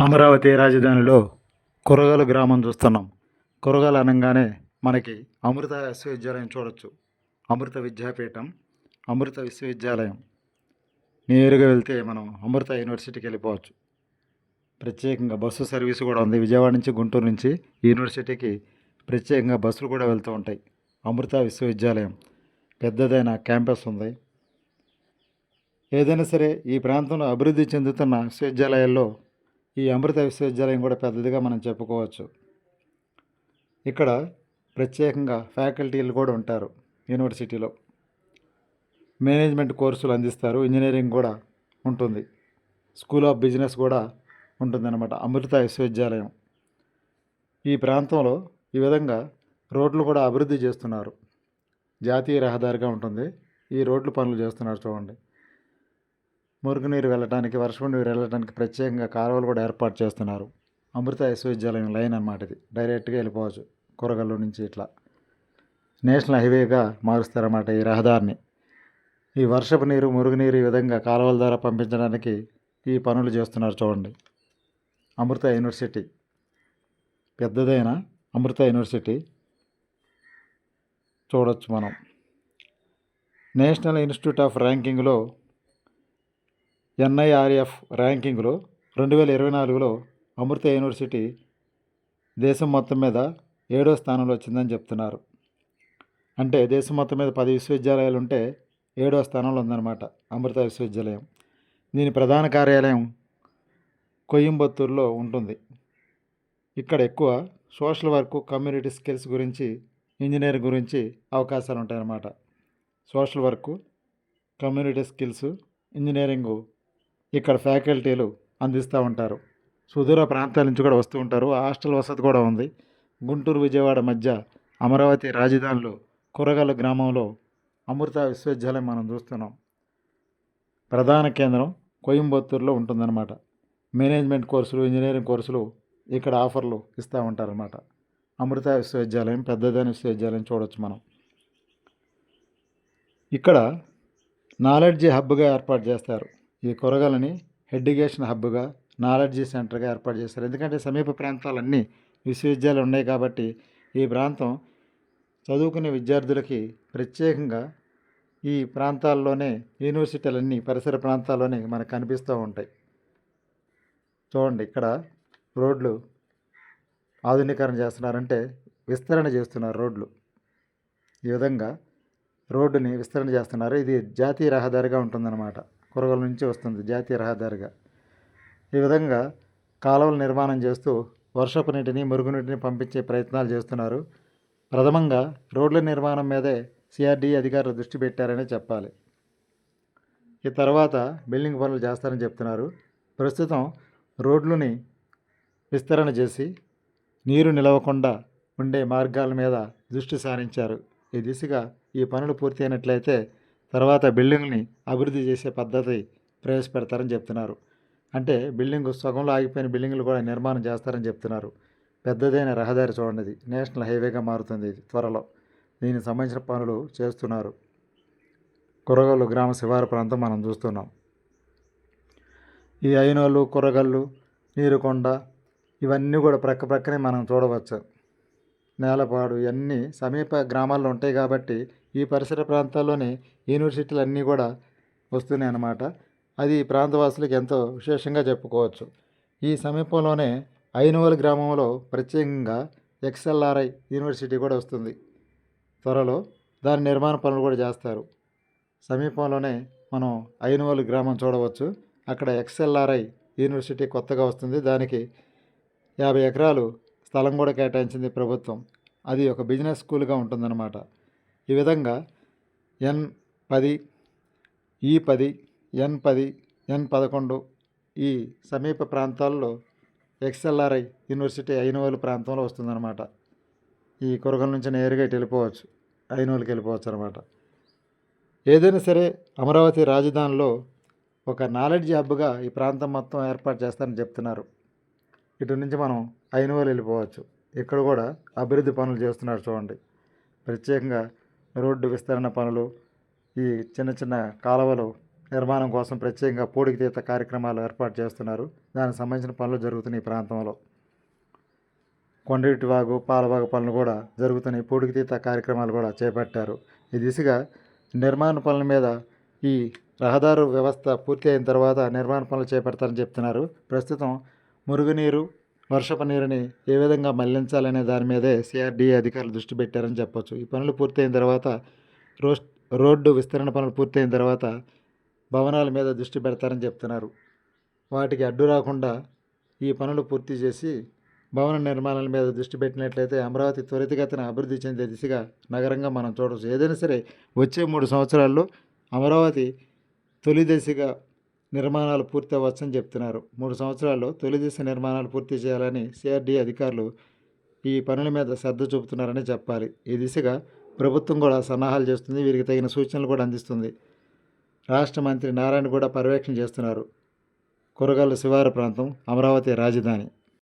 అమరావతి రాజధానిలో కురగల గ్రామం చూస్తున్నాం. కురగల అనగానే మనకి అమృత విశ్వవిద్యాలయం చూడొచ్చు. అమృత విద్యాపీఠం అమృత విశ్వవిద్యాలయం. నేరుగా వెళ్తే మనం అమృత యూనివర్సిటీకి వెళ్ళిపోవచ్చు. ప్రత్యేకంగా బస్సు సర్వీస్ కూడా ఉంది. విజయవాడ నుంచి గుంటూరు నుంచి యూనివర్సిటీకి ప్రత్యేకంగా బస్సులు కూడా వెళ్తూ ఉంటాయి. అమృత విశ్వవిద్యాలయం. పెద్దదైన క్యాంపస్ ఉంది. ఏదైనా సరే ఈ ప్రాంతంలో అభివృద్ధి చెందుతున్న విశ్వవిద్యాలయాల్లో ఈ అమృత విశ్వవిద్యాలయం కూడా పెద్దదిగా మనం చెప్పుకోవచ్చు. ఇక్కడ ప్రత్యేకంగా ఫ్యాకల్టీలు కూడా ఉంటారు యూనివర్సిటీలో. మేనేజ్మెంట్ కోర్సులు అందిస్తారు ఇంజనీరింగ్ కూడా ఉంటుంది. స్కూల్ ఆఫ్ బిజినెస్ కూడా ఉంటుందన్నమాట అమృత విశ్వవిద్యాలయం. ఈ ప్రాంతంలో ఈ విధంగా రోడ్లు కూడా అభివృద్ధి చేస్తున్నారు. జాతీయ రహదారిగా ఉంటుంది. ఈ రోడ్లు పనులు చేస్తున్నారు చూడండి. మురుగునీరు వెళ్ళడానికి వర్షపు నీరు వెళ్ళడానికి ప్రత్యేకంగా కాలువలు కూడా ఏర్పాటు చేస్తున్నారు. అమృత విశ్వవిద్యాలయం లైన్ అన్నమాట ఇది. డైరెక్ట్గా వెళ్ళిపోవచ్చు కూరగల్లు నుంచి ఇట్లా. నేషనల్ హైవేగా మారుస్తారన్నమాట ఈ రహదారిని. ఈ వర్షపు నీరు మురుగునీరు ఈ విధంగా కాలువల ద్వారా పంపించడానికి ఈ పనులు చేస్తున్నారు చూడండి. అమృత యూనివర్సిటీ. పెద్దదైన అమృత యూనివర్సిటీ. చూడొచ్చు మనం. నేషనల్ ఇన్స్టిట్యూట్ ఆఫ్ ర్యాంకింగ్లో ఎన్ఐఆర్ఎఫ్ ర్యాంకింగ్లో రెండు వేల ఇరవై నాలుగులో అమృత యూనివర్సిటీ దేశం మొత్తం మీద ఏడో స్థానంలో వచ్చిందని చెప్తున్నారు. అంటే దేశం మొత్తం మీద పది విశ్వవిద్యాలయాలు ఉంటే ఏడో స్థానంలో ఉందన్నమాట అమృత విశ్వవిద్యాలయం. దీని ప్రధాన కార్యాలయం కొయ్యంబత్తూరులో ఉంటుంది. ఇక్కడ ఎక్కువ సోషల్ వర్క్ కమ్యూనిటీ స్కిల్స్ గురించి ఇంజనీరింగ్ గురించి అవకాశాలు ఉంటాయన్నమాట social work community skills engineering ఇక్కడ ఫ్యాకల్టీలు అందిస్తూ ఉంటారు. సుదూర ప్రాంతాల నుంచి కూడా వస్తూ ఉంటారు. హాస్టల్ వసతి కూడా ఉంది. గుంటూరు విజయవాడ మధ్య అమరావతి రాజధానిలో కురగల గ్రామంలో అమృత విశ్వవిద్యాలయం మనం చూస్తున్నాం. ప్రధాన కేంద్రం కోయంబత్తూరులో ఉంటుందన్నమాట. మేనేజ్మెంట్ కోర్సులు ఇంజనీరింగ్ కోర్సులు ఇక్కడ ఆఫర్లు ఇస్తూ ఉంటారన్నమాట. అమృత విశ్వవిద్యాలయం పెద్దదైన విశ్వవిద్యాలయం చూడొచ్చు మనం. ఇక్కడ నాలెడ్జ్ హబ్గా ఏర్పాటు చేస్తారు. ఈ కూరగాయలని ఎడ్యుకేషన్ హబ్గా నాలెడ్జీ సెంటర్గా ఏర్పాటు చేస్తారు ఎందుకంటే సమీప ప్రాంతాలన్నీ విశ్వవిద్యాలయాలు ఉన్నాయి కాబట్టి ఈ ప్రాంతం చదువుకునే విద్యార్థులకి ప్రత్యేకంగా ఈ ప్రాంతాల్లోనే యూనివర్సిటీలన్నీ పరిసర ప్రాంతాల్లోనే మనకు కనిపిస్తూ ఉంటాయి. చూడండి ఇక్కడ రోడ్లు ఆధునీకరణ చేస్తున్నారంటే విస్తరణ చేస్తున్నారు రోడ్లు. ఈ విధంగా రోడ్డుని విస్తరణ చేస్తున్నారు. ఇది జాతీయ రహదారిగా ఉంటుందన్నమాట. కురగల నుంచి వస్తుంది జాతీయ రహదారిగా. ఈ విధంగా కాలువల నిర్మాణం చేస్తూ వర్షపు నీటిని మురుగునీటిని పంపించే ప్రయత్నాలు చేస్తున్నారు. ప్రథమంగా రోడ్ల నిర్మాణం మీదే సిఆర్డీ అధికారులు దృష్టి పెట్టారనే చెప్పాలి. ఈ తర్వాత బిల్డింగ్ పనులు చేస్తారని చెప్తున్నారు. ప్రస్తుతం రోడ్లని విస్తరణ చేసి నీరు నిలవకుండా ఉండే మార్గాల మీద దృష్టి సారించారు. ఈ దిశగా ఈ పనులు పూర్తి అయినట్లయితే తర్వాత బిల్డింగ్ని అభివృద్ధి చేసే పద్ధతి ప్రవేశపెడతారని చెప్తున్నారు. అంటే బిల్డింగ్ సగంలో ఆగిపోయిన బిల్డింగ్లు కూడా నిర్మాణం చేస్తారని చెప్తున్నారు. పెద్దదైన రహదారి చూడండి ఇది. నేషనల్ హైవేగా మారుతుంది ఇది త్వరలో. దీనికి సంబంధించిన పనులు చేస్తున్నారు. కురగల్లు గ్రామ శివారు ప్రాంతం మనం చూస్తున్నాం. ఈ అయినోళ్ళు కురగల్లు నీరుకొండ ఇవన్నీ కూడా ప్రక్క ప్రక్కనే మనం చూడవచ్చు. నేలపాడు ఇవన్నీ సమీప గ్రామాల్లో ఉంటాయి కాబట్టి ఈ పరిసర ప్రాంతాల్లోనే యూనివర్సిటీలు అన్నీ కూడా వస్తున్నాయి అన్నమాట అది ఈ ప్రాంతవాసులకు ఎంతో విశేషంగా చెప్పుకోవచ్చు. ఈ సమీపంలోనే ఐనవల్ గ్రామంలో ప్రత్యేకంగా ఎక్స్ఎల్ఆర్ఐ యూనివర్సిటీ కూడా వస్తుంది. త్వరలో దాని నిర్మాణ పనులు కూడా చేస్తారు. సమీపంలోనే మనం ఐనవల్ గ్రామం చూడవచ్చు. అక్కడ ఎక్స్ఎల్ఆర్ఐ యూనివర్సిటీ కొత్తగా వస్తుంది. దానికి యాభై ఎకరాలు స్థలం కూడా కేటాయించింది ప్రభుత్వం. అది ఒక బిజినెస్ స్కూల్గా ఉంటుందన్నమాట. ఈ విధంగా ఎన్ పది ఈ పది ఎన్ పది ఎన్ పదకొండు ఈ సమీప ప్రాంతాల్లో ఎక్స్ఎల్ఆర్ఐ యూనివర్సిటీ ఐనోలు ప్రాంతంలో వస్తుందన్నమాట. ఈ కురగల నుంచి నేరుగా ఇటు వెళ్ళిపోవచ్చు. ఐనోలుకి వెళ్ళిపోవచ్చు అనమాట ఏదైనా సరే అమరావతి రాజధానిలో ఒక నాలెడ్జ్ హబ్గా ఈ ప్రాంతం మొత్తం ఏర్పాటు చేస్తారని చెప్తున్నారు. ఇటు నుంచి మనం అయిన వాళ్ళు వెళ్ళిపోవచ్చు. ఇక్కడ కూడా అభివృద్ధి పనులు చేస్తున్నారు చూడండి. ప్రత్యేకంగా రోడ్డు విస్తరణ పనులు ఈ చిన్న చిన్న కాలువలు నిర్మాణం కోసం ప్రత్యేకంగా పూడికతీత కార్యక్రమాలు ఏర్పాటు చేస్తున్నారు. దానికి సంబంధించిన పనులు జరుగుతున్నాయి ఈ ప్రాంతంలో. కొండటి వాగు పాలవాగు పనులు కూడా జరుగుతున్నాయి. పూడికతీత కార్యక్రమాలు కూడా చేపట్టారు. ఈ దిశగా నిర్మాణ పనుల మీద ఈ రహదారు వ్యవస్థ పూర్తి అయిన తర్వాత నిర్మాణ పనులు చేపడతారని చెప్తున్నారు. ప్రస్తుతం మురుగునీరు వర్షపు నీరుని ఏ విధంగా మళ్ళించాలనే దాని మీదే సిఆర్డీఏ అధికారులు దృష్టి పెట్టారని చెప్పొచ్చు. ఈ పనులు పూర్తయిన తర్వాత రోస్ రోడ్డు విస్తరణ పనులు పూర్తయిన తర్వాత భవనాల మీద దృష్టి పెడతారని చెప్తున్నారు. వాటికి అడ్డు రాకుండా ఈ పనులు పూర్తి చేసి భవన నిర్మాణాల మీద దృష్టి పెట్టినట్లయితే అమరావతి త్వరితగతిన అభివృద్ధి చెందే దిశగా నగరంగా మనం చూడవచ్చు. ఏదైనా సరే వచ్చే మూడు సంవత్సరాల్లో అమరావతి తొలి దశగా నిర్మాణాలు పూర్తి అవ్వచ్చని చెప్తున్నారు. మూడు సంవత్సరాల్లో తొలి దిశ నిర్మాణాలు పూర్తి చేయాలని సిఆర్డీ అధికారులు ఈ పనుల మీద శ్రద్ధ చూపుతున్నారని చెప్పాలి. ఈ దిశగా ప్రభుత్వం కూడా సన్నాహాలు చేస్తుంది. వీరికి తగిన సూచనలు కూడా అందిస్తుంది. రాష్ట్ర మంత్రి నారాయణ కూడా పర్యవేక్షణ చేస్తున్నారు. కూరగాయల శివారు ప్రాంతం అమరావతి రాజధాని.